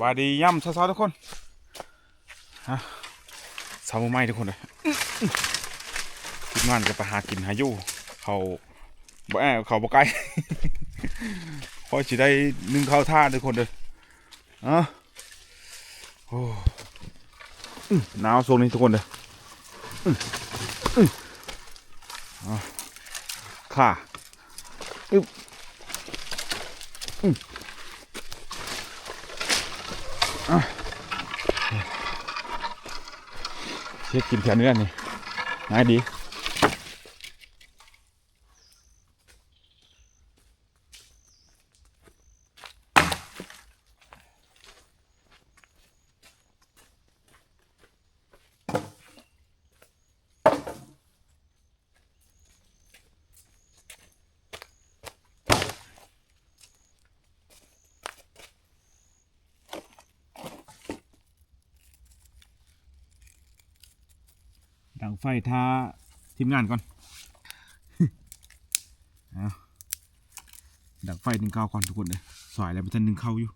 บายดีย่ำเช้าๆทุกคนฮะสามือใหม่ทุกคนเลยทีมงานก็ไปหากินหาอยู่เขาบ่แอเขาบ่ไกลพอสิได้นึ่งข้าวท่าทุกคนเลยอะโอ้หนาวโซนนี้ทุกคนเลยอ๋ออื้ออะค่ะอึ๊บอืม เช็ดกินแถวนี้กันนี่ง่ายดี ดังไฟท่าทีมงานก่อนเอาดังไฟหนึ่งเข้าก่อนทุกคนเลยสอยแล้วมันจะหนึ่งเข้าอยู่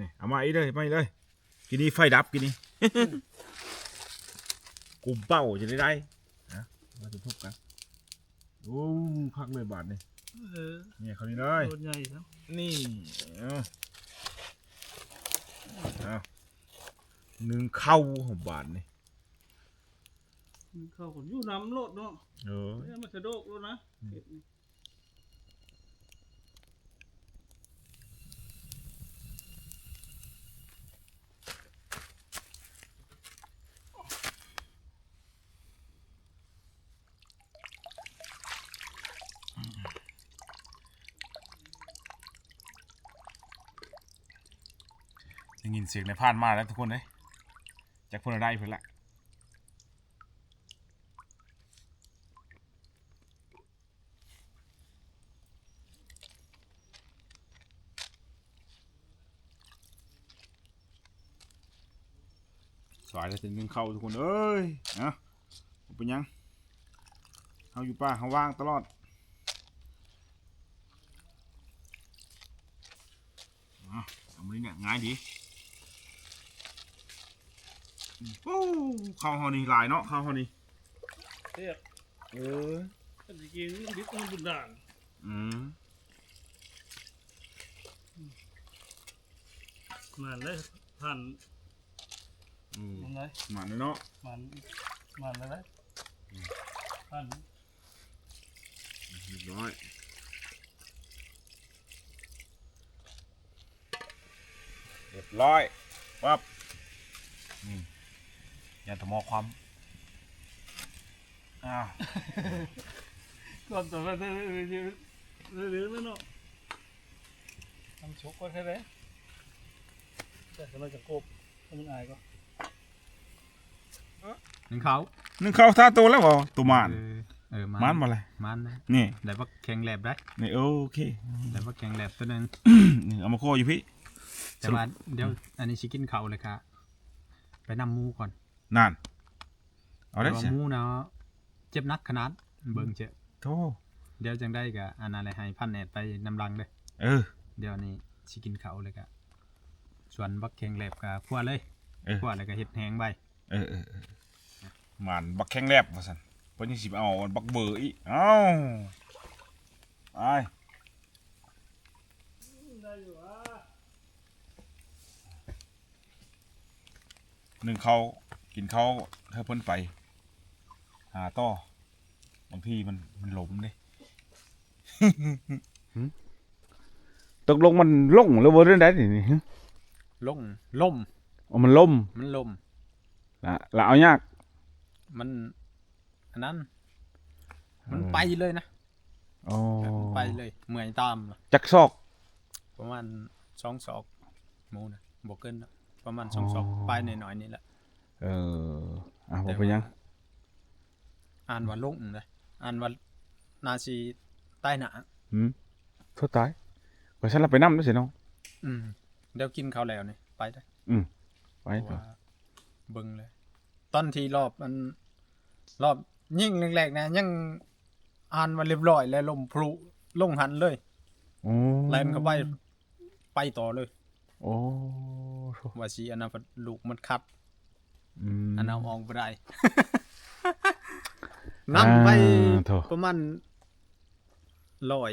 นี่เอามาอีเลยมาอีเลยกินนี่ไฟดับกินนี่กลุ่มเป้าจะได้ได้นะมาจะพบกัน โอ้พักเลยบาทนี่เออเนี่ยเขานี่เลยตัวใหญ่ครับนี่เอาเอาหนึ่งเข้าของบาทนี่มันเข้าคนอยู่น้ำโลดเนาะเออไม่ใช่มาสะโดกโลดนะ เสียงในพานมาแล้วทุกคนเลยจากพวกเราได้เพื่อนละสายแล้วจะนึ่งเข้าทุกคนเอ้ยนะเป็นยังเขาอยู่ป่าเขาว่างตลอดทำนี้เนี่ยง่ายดี โอ้ข้าวหอนี่หลายเนาะข้าวหอนี่เรียกเออกันจริงๆดิบมันบุญด่านอืมมันเลยผ่านอืมมันเลยมันเนาะมันมันเลยนะผ่านเรียบร้อยเรียบร้อยปั๊บนี่ ยันตะมอความอ้าวก่อนต่อไปเรื่อยๆเรื่อยๆแล้วเนาะทำชกก็แค่ไหนแต่สำหรับจะกบให้มันอายก็หนึ่งเขาหนึ่งเขาท่าตัวแล้วบ่ตัวมานเออเออมานบ่อะไรมันนี่ได้ว่าแข็งแลบได้นี่โอเคได้ว่าแข็งแลบตัวนึงนี่เอามาโคอยู่พี่แต่ว่าเดี๋ยวอันนี้ชิคกินเขาเลยค่ะไปนำมูก่อน นั่นเอาได้แต่ว่าใช่หมูเนาะเจ็บนักขนาดเบิ่งเจอะโธ่เดี๋ยวจังได้กับอันอะไรให้พันแนดไปนำรังเลยเออ เดี๋ยวนี้ชิกินเขาเลยค่ะส่วนบักแข็งแลบกับขั้วเลยเออขั้วแล้วก็เห็ดแห้งใบเออเออเออหมันบักแข้งแลบว่าสันเพิ่นยังสิไปเอาบักเบอร์อีกเอ้าไปได้อยู่อะหนึ่งเขา กินเขาเธอเพิ่นไป หาต่อบางทีมันมันหลมเด้ ตกลงมันล่งแล้วบ่ได้ได้นี่ลงล่ม อ๋อมันล่มมันล่ม ละละเอายาก มันอันนั้น มันไปเลยนะอ๋อมันไปเลยเมื่อยตามน่ะจักซอก ประมาณสองศอกหมูนะบวกเกินนะประมาณสองศอกอ๋อปลายหน่อยๆนี่แหละ เอออะบ่เป็นหยัง อ่านว่าลงเลยอ่านว่านาซีใต้หนาหืมโทษตายก็ฉันละไปนำด้วยสิเนาะอืมเดี๋ยวกินข้าวแล้วนี่ไปได้ อืมไปเพราะว่าเบิ่งเลย ตอนที่รอบมัน รอบยิ่งแรกๆนะยังอ่านว่าเรียบร้อยแล้วลมพลุลงหันเลยโอ้แล่นเข้าไปไปต่อเลย โอ้ว่าสิอันนั้นลูกมันคัด อืมอันเอาออกบ่ได้นำไปอ่าโถ่ประมาณร้อย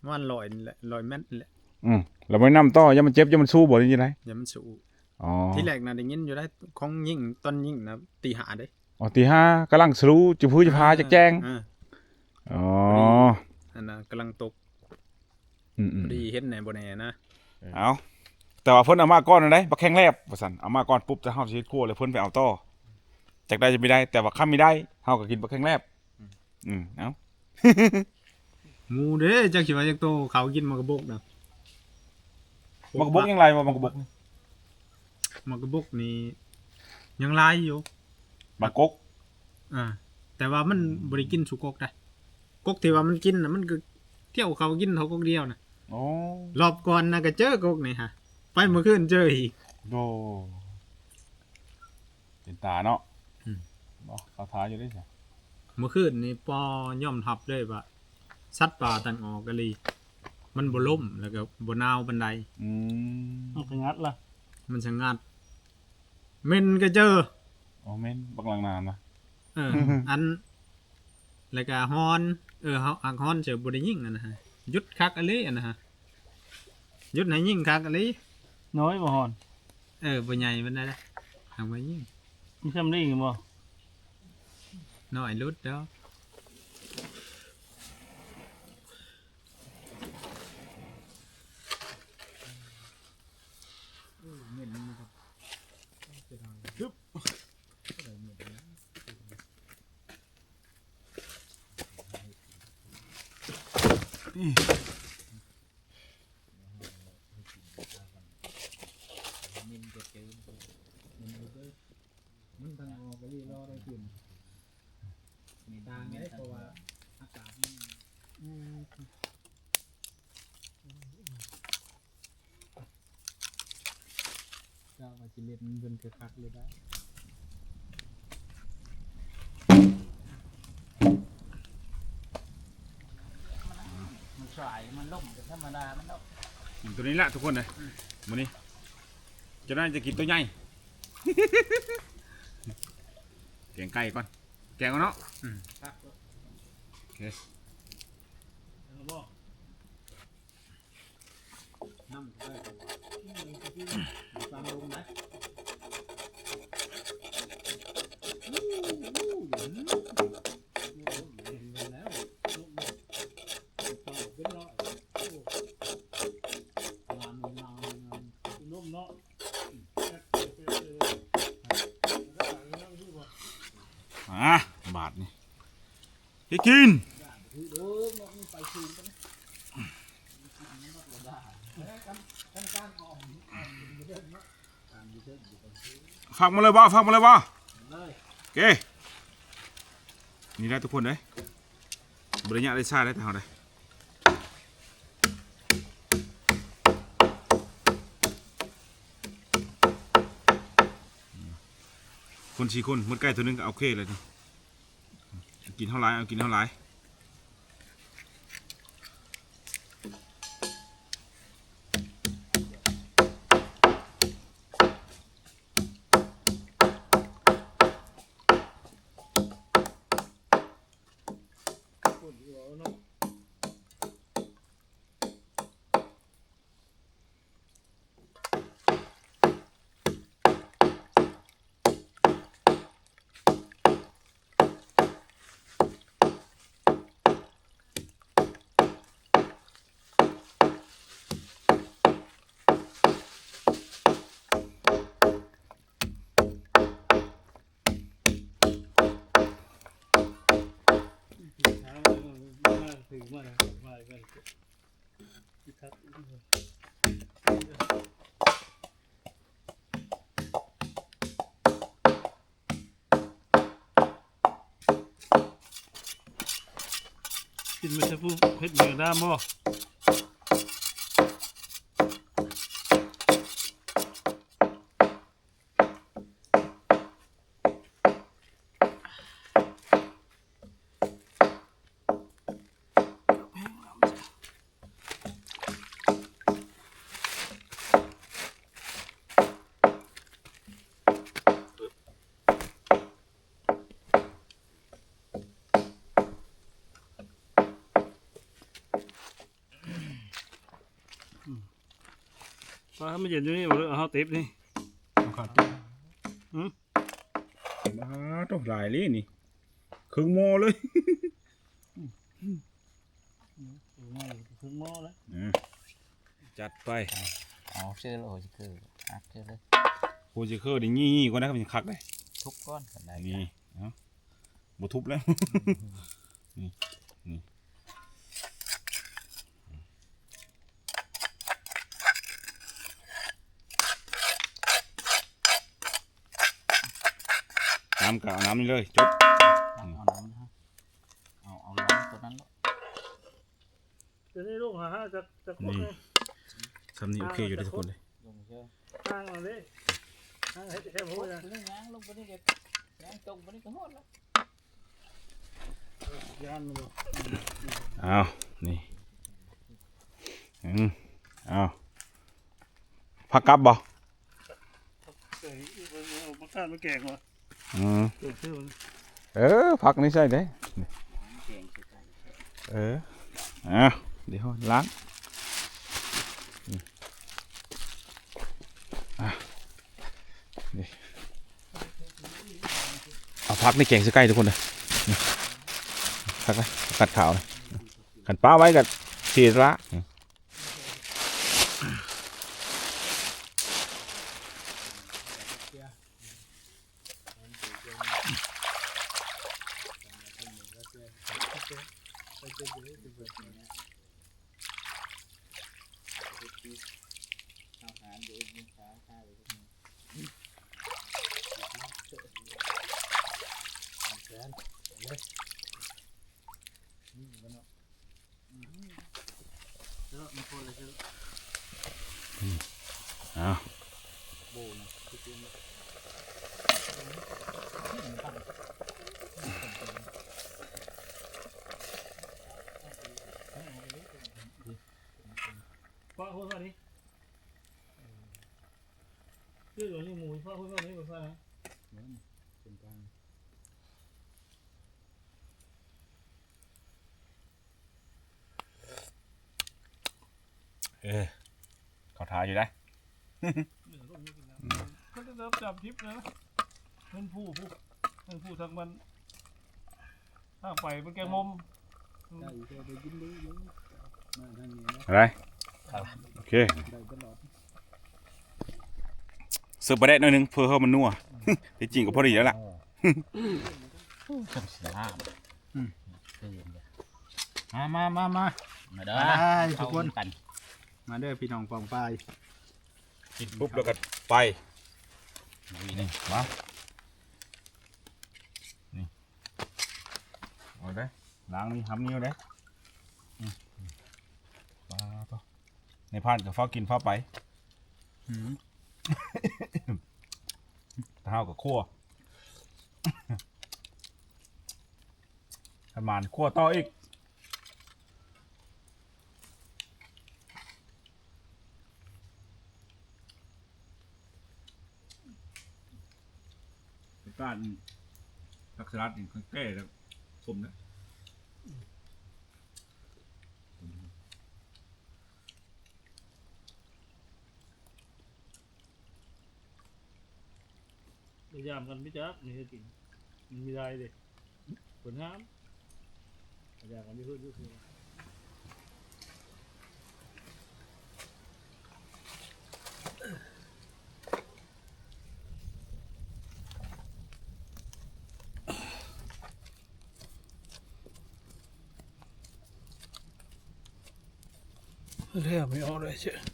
ประมาณร้อยนี่แหละร้อยเมตรนี่แหละอืมแล้วไม่นำต่ออย่ามันเจ็บอย่ามันสู้บ่ได้ยังไงอย่ามันสูอ๋อที่แรกน่ะได้ยินอยู่ได้ของยิ่งตอนยิ่งนะตีหาเด้อ๋อตีห้ากำลังสรู้จะพูดจะพาจะแจ้งอ่าอ๋ออันน่ะกำลังตกอืมอืพมอดีเห็นในบ่แน่นะเอา แต่ว่าเพิ่นเอามาก่อนนั่นได้บักแข้งแลบว่าซั่นเอามาก่อนปุ๊บจะเฮาสิเฮ็ดครัวเลยเพิ่นไปเอาต่อจากได้จะไม่ได้ แต่ว่าคั้นไม่ได้เฮาก็กินบักแข้งแลบอืมเอาหมูเด้จักสิว่าจักโตเขากินมากระบกนะมันกระบกยังไงวะมันกระบกมากระบกนี่ยังหลายอยู่บักกกอ่าแต่ว่ามันบริกินสุกกได้กกที่ว่ามันกินนะมันก็เที่ยวเขากินเขากกเดียวนะโอ้รอบก่อนนะก็เจอกกนี่ฮะ ไปเมื่อคืนเจออีก โดเป็นตาเนาะอืมเนาะเขาท้าอยู่ได้ใช่เมื่อคืนนี่ปอย่อมทับเลยว่าสัตว์ป่าตังออกกะลี มันบ่ล่มแล้วก็บ่นาวบันได อืมเอาไปงัดล่ะมันชะงัดเม่นก็เจอ โอ้แม่นบักหลังนานนะ เออ อัน แล้วก็ฮอน เออเฮาอักฮอนเจอบ่ได้ยิงนั่นนะฮะหยุดคักอะลีอันนะฮะหยุดให้ยิงคักอะลี น้อยบ่ฮอนเออบ่ใหญ่มันได้ละทำไว้ยิงมีซ้ำได้อีกบ่น้อยลุดแล้วมันทางออกก็รีรอได้ขึ้นมีทางไงเพราะว่าอากาศมัน ก็ว่าจะเล่นเพิ่นคือคักเลยได้มันสายมันล่มเป็นธรรมดามันล่มกินตัวนี้แหละทุกคนเลยมื้อนี้จะน่าจะกินตัวใหญ่ แกงไก่ก่อน แกงก่อนเนาะโอเคแล้วบ่น้ำได้ ฟังลงไหมงานงานงานล่มนะอะบาทนี่ให้กิน ฝากมาเลยบ่ฝากมาเลยบ่โอเคนี่ได้ทุกคนเลยบริญญาได้ชาได้ทางได้คนสี่คนมืดใกล้ตัวนึงก็เอาโอเคเลยนี่กินเท่าไรเอากินเท่าไร กินไม่ใช่ผู้เฮ็ ปลาไม่เย็นอยู่นี่บ่เลยเอาเฮาติบนี่มาต้องหลายเลยนี่ครึ่งโมเลยถึงหม้อแล้วจัดไปอ๋อชื่อแล้วโหชื่ออักชื่อเลยโคจิเคอร์นี่งี้ๆกว่านะครับยังคักเลยทุกก้อนกันได้นี่เนาะบ่ทุบแล้วนี่นี่ำกับเอาน้ำนี่เลยจบเอาน้ำนะเอาเอาล้างตัวนั้นแล้วเดี๋ยวนี้ลูกหาหาจากจากคนเลยทำนี่โอเคอยู่ได้ทุกคนเลยลงเชื่อข้างเอาเลยข้างให้แค่พูโอ้ดยนะย่างลงไปนี่ก็ย่างตรงไปนี่ก็หมดแล้วยานมันบ่เอานี่อืมเอาพักกลับบ่เอ้ยเอามาข้านมาแกงว่ะ อืมเออพักนี่ใช่เด้เก่งสุดท้ายเออเอาเดี๋ยวล้างเอาพักในแกงสใกล้ทุกคนเลยพักไว้กัดขาวเลยกันป้าไว้กับทีละอืม เอาหารเดี๋ยวยิงขาข้าวเลย เนาะมันคนเลยเชื่อ เอา โบนะคือตัวนี้ พ่ อพูดว่านี้ชื่อของนี่หมูพ่อพูดว่านี้บ่ฟังนะเป็นกลางเออเขาทาอยู่ได้ก็จะรับจับทิพย์นะเพื่อนผู้ผู้เพื่อนผู้ทางมันทางไปเป็นแกงมมได้อยู่ก็ได้ยินดีอยู่มาทางนี้นะอะไร โอเคได้ตลอดเสิร์ฟไปได้หน่อยหนึงเพื่อให้มันนัวที่จริงก็พอดีแล้วล่ะชมสีน้ำคือเย็นเลยมามามามามาเด้อได้ทุกคนเข้ากัน มาเด้อพี่น้องฟองไปกินปุ๊บแล้วก็ไปวีนี่มานี่เอาได้ล้างนี่ทำนิ้วได้อืมมาต่อ ในพานกับฟ้ากินฟ้าไปหืมเท้ากับขั้วขมานขั้วต่ออีกการลักษณะนี่ค่อยแก้แล้วสมนะามกันไม่จับนี่คือจริงมันม่ได้เลยผลน้ำพยายามกันไม่พูดด้วยคือเรียกไม่ออกเลยเชื่อได้สว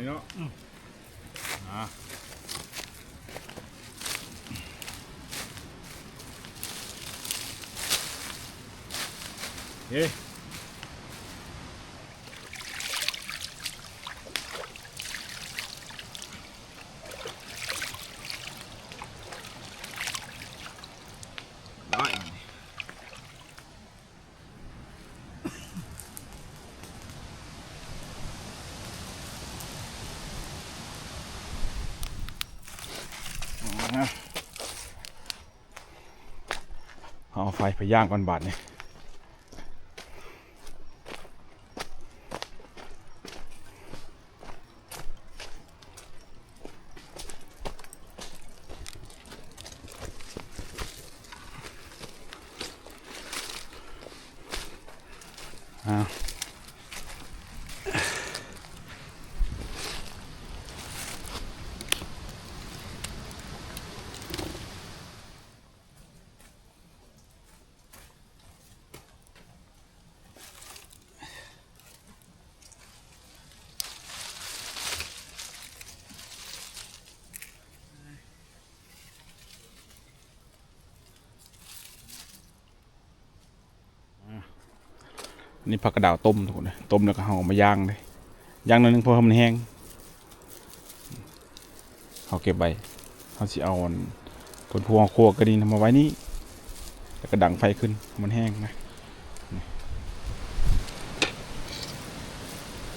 ยเนาะอืม อะเฮ้ยได้เอา ไฟไปย่างก่อนบาทเนี่ย นี่ผักกระดาวต้มทุกคนเลยต้มแล้วก็ห่อมาย่างเลยย่างนิดนึงเพอทำมันแห้งเขาเก็บไว้เขาสิเอาอันผลพวงคั่วกระดิ่งมาไว้นี่แล้วก็ดังไฟขึ้นมันแห้งนะ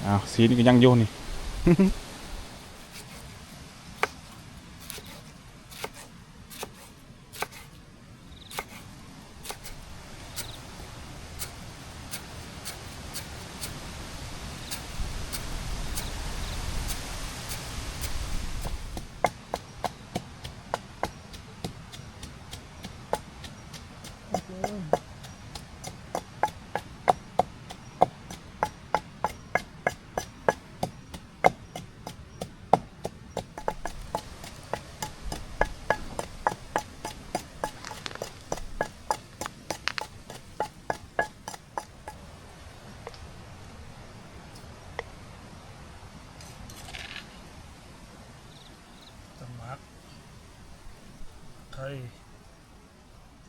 อ้าวสีนี่ก็ยังโยนนี่ สมัครไทย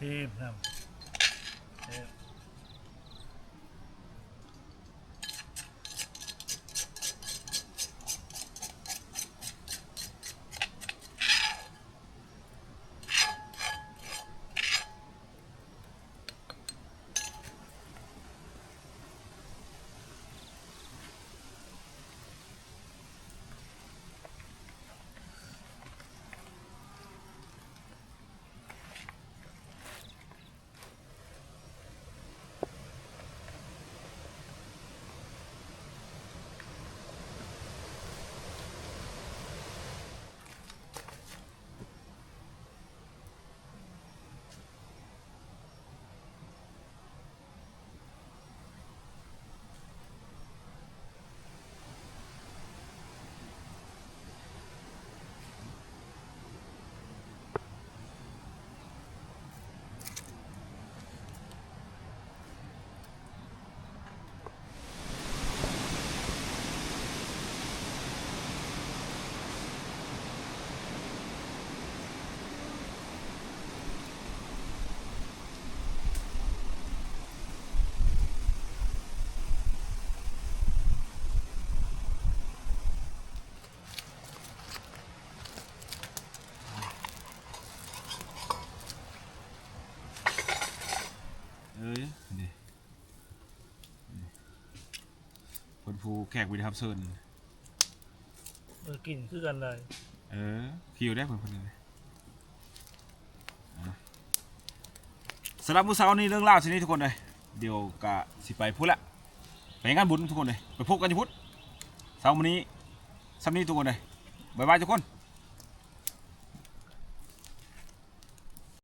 ทีม แขกวิดีทับเซินเออกินคือกันได้เออคิวได้ผลคนนึงเลยอะสำหรับมื้อเช้านี้เรื่องเล่าวชนิดทุกคนเลยเดี๋ยวกะสิไปพูดละไปงานบุญทุกคนเลยไปพบกันที่พุทธเช้าวันนี้ซ้ำนี้ทุกคนเลยบ๊ายบายทุกคน